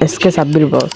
SK Sabbir বস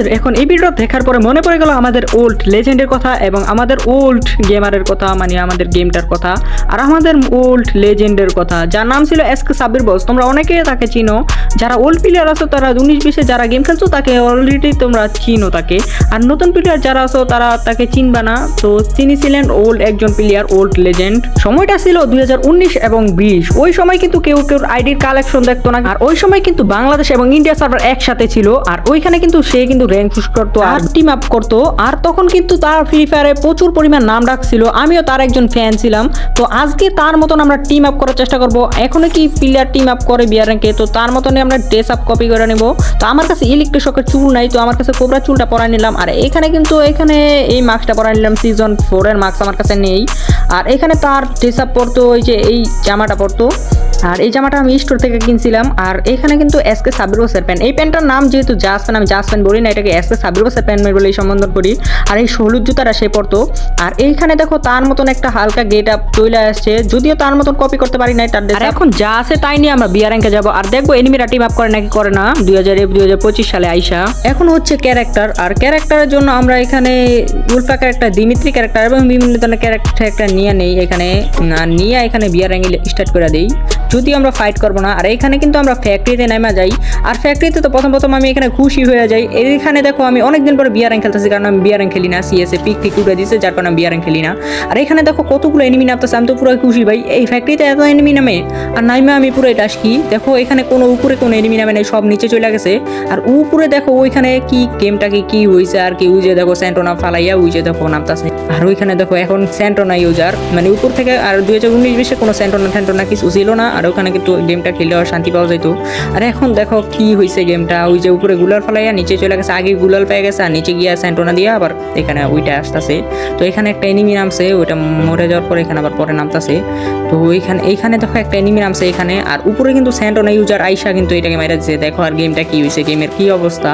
আমাদের এখন এই ভিডিও দেখার পরে মনে পড়ে গেল আমাদের ওল্ড লেজেন্ডের কথা এবং আমাদের ওল্ড গেমারের কথা মানে আমাদের গেমটার কথা, আর আমাদের ওল্ড লেজেন্ডের কথা, যার নাম ছিল এস কে সাবির বস তোমরা অনেকে তাকে চিনো, যারা ওল্ড প্লেয়ার আছো তারা উনিশ বিশে যারা গেম খেলছো তাকে অলরেডি তোমরা চিনো তাকে। আর নতুন প্লেয়ার যারা আছো তারা তাকে চিনবে না। তো তিনি ছিলেন ওল্ড একজন প্লেয়ার ওল্ড লেজেন্ড সময়টা ছিল দুই হাজার উনিশ এবং বিশ। ওই সময় কিন্তু কেউ কেউ আইডির কালেকশন দেখতো না। আর ওই সময় কিন্তু বাংলাদেশ এবং ইন্ডিয়া সার্ভার একসাথে ছিল। আর ওইখানে কিন্তু সে কিন্তু র্যাঙ্ক পুশ করতো আর টিম আপ করতো, আর তখন কিন্তু তার ফ্রি ফায়ারে প্রচুর পরিমাণ নাম ডাকছিল আমিও তার একজন ফ্যান ছিলাম। তো আজকে তার মতন আমরা টিম আপ করার চেষ্টা করব। এখনও কি প্লেয়ার টিম আপ করে বিয়ার র্যাঙ্কে তো তার মতনই আমরা ড্রেস আপ কপি করে নেব। তো আমার কাছে ইলেকট্রিক শকের চুল নাই, তো আমার কাছে কোবরা চুলটা পরাই নিলাম। আর এখানে কিন্তু এখানে এই মাস্কটা পরাই নিলাম। সিজন ফোরের মাস্ক আমার কাছে নেই। আর এখানে তার ড্রেস আপ পরতো, ওই যে এই জামাটা পরতো। আর এই জামাটা আমি স্টোর থেকে কিনছিলাম আর এখানে কিন্তু এসকে সাবির বসের প্যান্ট এই প্যান্টটার নাম যেহেতু জাস আমি জাস প্যান্ট বলি না এটাকে এসকে সাবির বসের প্যান্ট বলেই সম্বোধন করি আর এই হলুদ জুতাটা সে পরতো। আর এইখানে দেখো তার মতন একটা হালকা গেট আপ চলে আসছে। যদিও তার মতন কপি করতে পারি নাই তার আর এখন যা আছে তাই নিয়ে আমরা বিয়ার র্যাঙ্কে যাব। আর দেখব এনিমিরা টিম আপ করে নাকি করে না দুই হাজার দুই হাজার পঁচিশ সালে আইসা। এখন হচ্ছে ক্যারেক্টার আর ক্যারেক্টারের জন্য আমরা এখানে উল্ফা ক্যারেক্টার দিমিত্রি ক্যারেক্টার এবং বিভিন্ন ধরনের ক্যারেক্টার একটা নিয়ে নেই এখানে। নিয়ে এখানে বিয়ার র্যাঙ্কে স্টার্ট করে দিই। যদিও আমরা ফাইট করব না, আর এখানে কিন্তু আমরা ফ্যাক্টরিতে নেমে যাই, আর ফ্যাক্টরিতে তো প্রথম প্রথম আমি এখানে খুশি হয়ে যাই। এইখানে দেখো আমি অনেকদিন পরে বিয়ার খেলতেছি, কারণ আমি বিয়ার খেলি না সিএসএ পিক ফিক উঠে দিচ্ছে যার কারণে আমি বিয়ার খেলি না। আর এখানে দেখো কতগুলো এনিমি নামতেছে, আমি তো পুরো খুশি ভাই। এই ফ্যাক্টরিতে এত এনিমি নামে, আর নাইমে আমি পুরো এটা কি দেখো এখানে কোনো উপরে কোনো এনিমি নামে নেই, সব নিচে চলে গেছে। আর উপরে দেখো ওইখানে কি গেমটা কি হয়েছে আর কি যে দেখো স্যান্টোনা ফালাইয়া যে দেখো নামতাছে। আর ওইখানে দেখো এখন স্যান্টোনা ইউজার মানে উপর থেকে আর দুই হাজার উনিশ বিশে কোনো স্যান্টোনা ফ্যান্টোনা কিছু ছিল না আর ওখানে কিন্তু গেমটা খেলে আর শান্তি পাওয়া যেত আর এখন দেখো কি হয়েছে গেমটা, ওই যে উপরে গুলার ফালাইয়া নিচে চলে গেছে, আগে গুলাল পেয়ে গেছে আর নিচে গিয়া স্যান্টোনা দিয়ে আবার এখানে ওইটা আসতেছে। তো এখানে একটা এনিমি নামছে, ওইটা মরে যাওয়ার পরে এখানে আবার পরে নামতাছে। তো ওইখানে, এইখানে দেখো একটা এনিমি নামছে এখানে, আর উপরে কিন্তু স্যান্টোনা ইউজার আইসা কিন্তু এটাকে মেরে দিচ্ছে দেখো আর গেমটা কি হয়েছে গেমের কি অবস্থা?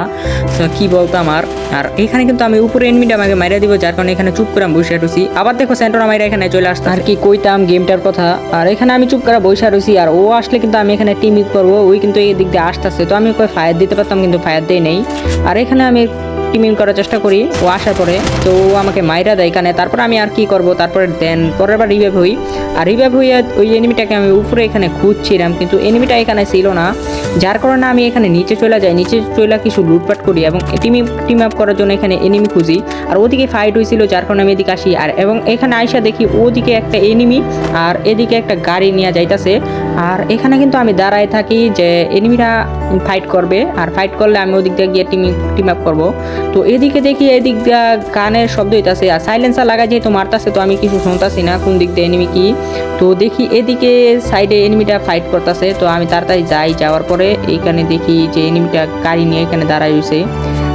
কি বলতো আমার আর এখানে কিন্তু আমি উপরে এনিমিটা আমাকে মেরে দিব, যার কারণে এখানে চুপ করে আমি বসে রয়েছি আবার দেখো স্যান্টোনা মাইরা এখানে চলে আসতো আর কি কইতাম গেমটার কথা, আর এখানে আমি চুপ করে বসে রয়েছি আর ও আসলে কিন্তু আমি এখানে টিম করব, ওই কিন্তু এই দিক দিয়ে আসতেছে। তো আমি ওকে ফায়ার দিতে পারতাম, কিন্তু ফায়ার দেয় নেই। আর এখানে আমি টিমিং করার চেষ্টা করি, ও আসার পরে। তো ও আমাকে মাইরা দেয় এখানে, তারপর আমি আর কি করব? তারপরে দেন পরের বার রিভাইভ হই। আর রিভাইভ হইয়া ওই এনিমিটাকে আমি উপরে এখানে খুঁজছিলাম, কিন্তু এনিমিটা এখানে ছিল না। যার কারণে আমি এখানে নিচে চলে যাই। নিচে চলে কিছু লুটপাট করি এবং টিম টিম আপ করার জন্য এখানে এনিমি খুঁজি। আর ওদিকে ফাইট হয়েছিল যার কারণে আমি এদিকে আসি। আর এবং এখানে আইসা দেখি ওদিকে একটা এনিমি আর এদিকে একটা গাড়ি নিয়ে যাইতাছে। আর এখানে কিন্তু আমি দাঁড়ায় থাকি যে এনিমিরা ফাইট করবে। আর ফাইট করলে আমি ওদিক দিয়ে গিয়ে টিম টিম আপ করব। তো এদিকে দেখি এদিক দিয়া গানের শব্দ হইতাছে, আর সাইলেন্সার লাগা যেহেতু মারতাছে, তো আমি কিছু শুনতাছি না, কোন দিক দিয়ে এনিমি কি। তো দেখি এদিকে সাইডে এনিমিটা ফাইট করতেছে, তো আমি তাড়াতাড়ি যাই, যাওয়ার পরে এইখানে দেখি যে এনিমিটা গাড়ি নিয়ে এখানে দাঁড়ায় হয়েছে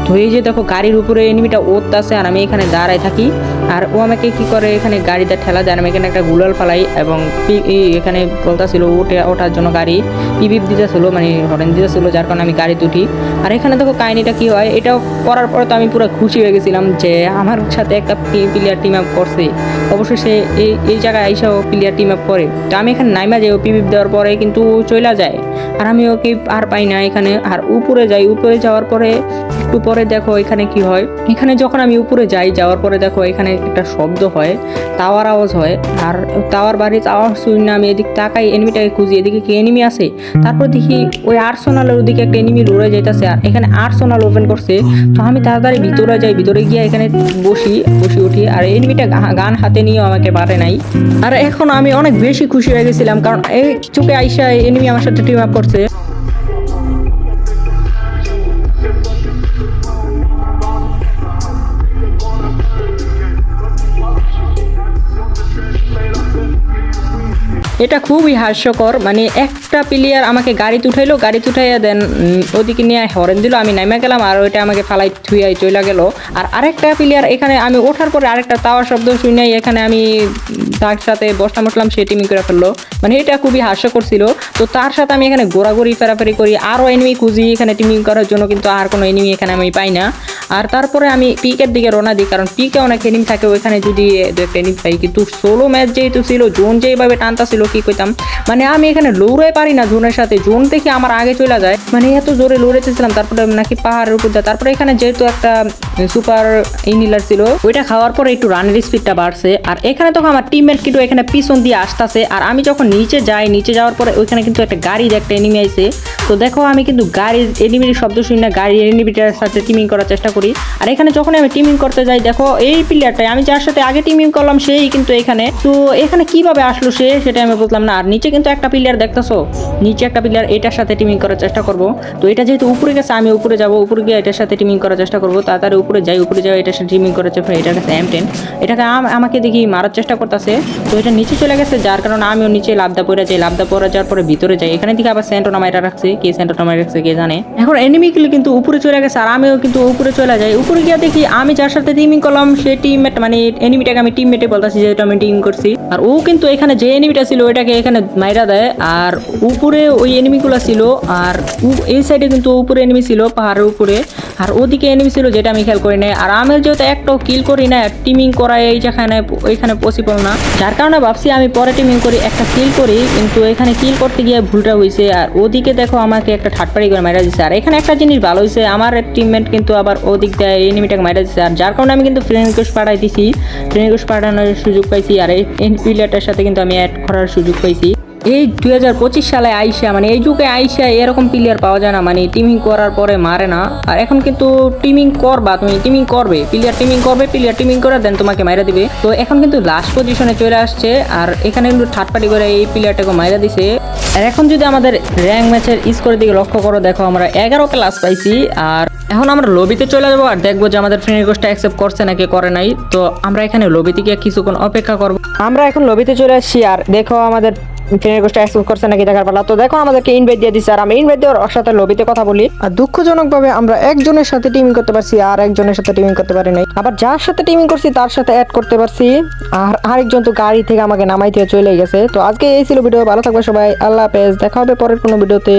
তো এই যে দেখো, গাড়ির উপরে এনিমিটা ওরতাছে আর আমি এখানে দাঁড়ায় থাকি। আর ও আমাকে কি করে এখানে গাড়িটা ঠেলা দেয়? আমি এখানে একটা গুলাল ফালাই এবং এখানে বলতেছিল ওঠে ওঠার জন্য গাড়ি পিপিপ দিতেছিল মানে হরেন দিতেছিল, যার কারণে আমি গাড়িতে উঠি। আর এখানে দেখো কাহিনিটা কি হয়? এটা করার পরে তো আমি পুরো খুশি হয়ে গেছিলাম যে আমার সাথে একটা প্লেয়ার টিম আপ করছে। অবশ্যই সে এই এই জায়গায় আইসাও প্লেয়ার টিম আপ করে। তো আমি এখানে নাইমা যাই, ও পিপিপ দেওয়ার পরে কিন্তু চলে যায়। আর আমি ওকে আর পাই না এখানে। আর উপরে যাই, উপরে যাওয়ার পরে, একটু পরে দেখো এখানে কি হয়? এখানে যখন আমি উপরে যাই, যাওয়ার পরে দেখো এখানে একটা শব্দ হয়, টাওয়ার আওয়াজ হয়। আর টাওয়ার বাড়ির আওয়াজ শুনি না আমি এদিক তাকাই এনিমিটাকে খুঁজি, এদিকে কি এনিমি আছে? তারপর দেখি ওই আর্সোনালের ওদিকে একটা এনিমি লড়ে যাইতেছে। আর এখানে আর্সোনাল ওপেন করছে। তো আমি তাড়াতাড়ি ভিতরে যাই, ভিতরে গিয়ে এখানে বসি বসি উঠি। আর এনিমিটা গান হাতে নিয়েও আমাকে পারে নাই। আর এখন আমি অনেক বেশি খুশি হয়ে গেছিলাম, কারণ এই চোখে আইসা এনিমি আমার সাথে টিম আপ করছে। এটা খুবই হাস্যকর মানে একটা প্লেয়ার আমাকে গাড়িতে উঠাইলো, গাড়িতে উঠাইয়া দেন ওদিকে নিয়ে হরেন দিল, আমি নাইমা গেলাম আর ওইটা আমাকে ফালাই থুইয়াই চলে গেল। আর আরেকটা প্লেয়ার এখানে আমি ওঠার পরে আরেকটা তাওয়ার শব্দ শুনে এখানে আমি তার সাথে বসলাম বসলাম সে টিমিং করে ফেলল। মানে এটা খুবই হাস্যকর ছিল। তো তার সাথে আমি এখানে ঘোরাঘুরি ফেরাফেরি করি। আরও এনিমি খুঁজি, এখানে টিমিং করার জন্য কিন্তু আর কোনো এনিমি এখানে আমি পাই না। আর তারপরে আমি পিকের দিকে রওনা দিই, কারণ পিকে অনেক এনিমি থাকে, ওইখানে যদি দু একটা এনিমি পাই কিন্তু সোলো ম্যাচ যেহেতু ছিল, জোন যেভাবে টানতা ছিল, কি কইতাম? মানে আমি এখানে লৌড়াই পারি না জোনের সাথে। জোন দেখে আমার আগে চলে যায়। মানে এত জোরে লড়েতেছিলাম, তারপরে নাকি পাহাড়ের উপর দিয়ে তারপরে এখানে যেহেতু একটা সুপার ইনহিলার ছিল, ওইটা খাওয়ার পরে একটু রানের স্পিডটা বাড়ছে। আর এখানে তখন আমার টিমমেট কিন্তু এখানে পিছন দিয়ে আসতেছে। আর আমি যখন নিচে যাই, নিচে যাওয়ার পরে ওইখানে কিন্তু একটা গাড়ির একটা এনিমি আইছে। তো দেখো, আমি কিন্তু গাড়ির এনিমির শব্দ শুনি না এনিমিটার সাথে টিমিং করার চেষ্টা করি। আর এখানে যখন আমি টিমিং করতে যাই, দেখো, এই প্লেয়ারটাই আমি যার সাথে আগে টিমিং করলাম, সেই কিন্তু এখানে। তো এখানে কীভাবে আসলো সে সেটা আমি বুঝলাম না। আর নিচে কিন্তু একটা প্লেয়ার দেখতেছো? নিচে একটা প্লেয়ার এটার সাথে টিমিং করার চেষ্টা করব। তো এটা যেহেতু উপরে গেছে, আমি উপরে যাব, উপরে গিয়ে এটার সাথে টিমিং করার চেষ্টা করব। তাড়াতাড়ি উপরে যাই উপরে যাই, এটার সাথে টিমিং করার চেষ্টা এটার কাছে এম টেন এটাকে আম- আমাকে দেখি মারার চেষ্টা করতেছে। fish. তো এটা নিচে চলে গেছে, যার কারণে আমিও নিচে লাভদা পড়ে যাই। লাভদা পড়ে যাওয়ার পরে ভিতরে যাই। এখানে থেকে আবার সেন্টো নামাইটা রাখছে। কে সেন্টো নামাই রাখছে কে জানে। এখন এনিমিগুলো কিন্তু উপরে চলে গেছে আর আমিও কিন্তু উপরে চলে যাই। উপরে গিয়ে দেখি আমি যার সাথে টিমিং করলাম, সে টিমমেট মানে এনিমিটাকে আমি টিমমেটে বলতেছি যেহেতু আমি টিম করছি। আর ও কিন্তু এখানে যে এনিমিটা ছিল, ওইটাকে এখানে মাইরা দেয়। আর উপরে ওই এনিমিগুলো ছিল, আর এই সাইডে কিন্তু উপরে এনিমি ছিল, পাহাড়ের উপরে। আর ওদিকে এনিমি ছিল যেটা আমি খেয়াল করি নাই। আর আমি যেহেতু একটাও কিল করি না টিমিং করা এই যেখানে ওইখানে পসিবল না। যার কারণে ভাবছি আমি পরে টিমিং করি, একটা কিল করি, কিন্তু এখানে কিল করতে গিয়ে ভুলটা হয়েছে আর ওদিকে দেখো আমাকে একটা ঠাটপাড়ি করে মারা দিচ্ছে আর এখানে একটা জিনিস ভালো হয়েছে আমার টিমমেট কিন্তু আবার ওদিক দিয়ে এনিমিটাকে মারা দিচ্ছে আর যার কারণে আমি কিন্তু ফ্রেন্ড রিকোয়েস্ট পাঠাই দিছি। ফ্রেন্ড পাঠানোর সুযোগ পাইছি, আর এই প্লেয়ারটার সাথে কিন্তু আমি অ্যাড করার সুযোগ পাইছি। এই দুই সালে আইসা মানে এই যুগে আইসা এরকম প্লেয়ার পাওয়া যায় না মানে টিমিং করার পরে মারে না। আর এখন কিন্তু টিমিং করবা, তুমি টিমিং করবে প্লেয়ার টিমিং করবে প্লেয়ার টিমিং করে দেন তোমাকে মাইরা দিবে। তো এখন কিন্তু লাস্ট পজিশনে চলে আসছে, আর এখানে কিন্তু থার্ড পার্টি করে এই প্লেয়ারটাকে মাইরা দিছে। আর এখন যদি আমাদের র্যাঙ্ক ম্যাচের স্কোরের দিকে লক্ষ্য করো, দেখো আমরা এগারো ক্লাস পাইছি, আর এখন আমরা লবিতে চলে যাব, আর দেখব যে আমাদের ফ্রেন্ড রিকোয়েস্টটা অ্যাকসেপ্ট করছে নাকি করে নাই। তো আমরা এখানে লবিতে গিয়ে কিছুক্ষণ অপেক্ষা করব। আমরা এখন লবিতে চলে আসছি, আর দেখো আমাদের গোষ্ঠী করছে নাকি দেখার পালা? তো দেখো আমাদেরকে ইনভাইট দিয়ে দিচ্ছে আর আমি ইনভাইট দিয়ে ওর সাথে লবিতে কথা বলি। আর দুঃখজনকভাবে আমরা একজনের সাথে টিমিং করতে পারছি, আর একজনের সাথে টিমিং করতে পারি নাই। আবার যার সাথে টিমিং করছি, তার সাথে অ্যাড করতে পারছি, আর আরেকজন তো গাড়ি থেকে আমাকে নামাই দিয়ে চলে গেছে। তো আজকে এই ছিল ভিডিও, ভালো থাকবে সবাই, আল্লাহ হাফেজ, দেখা হবে পরের কোনো ভিডিওতে।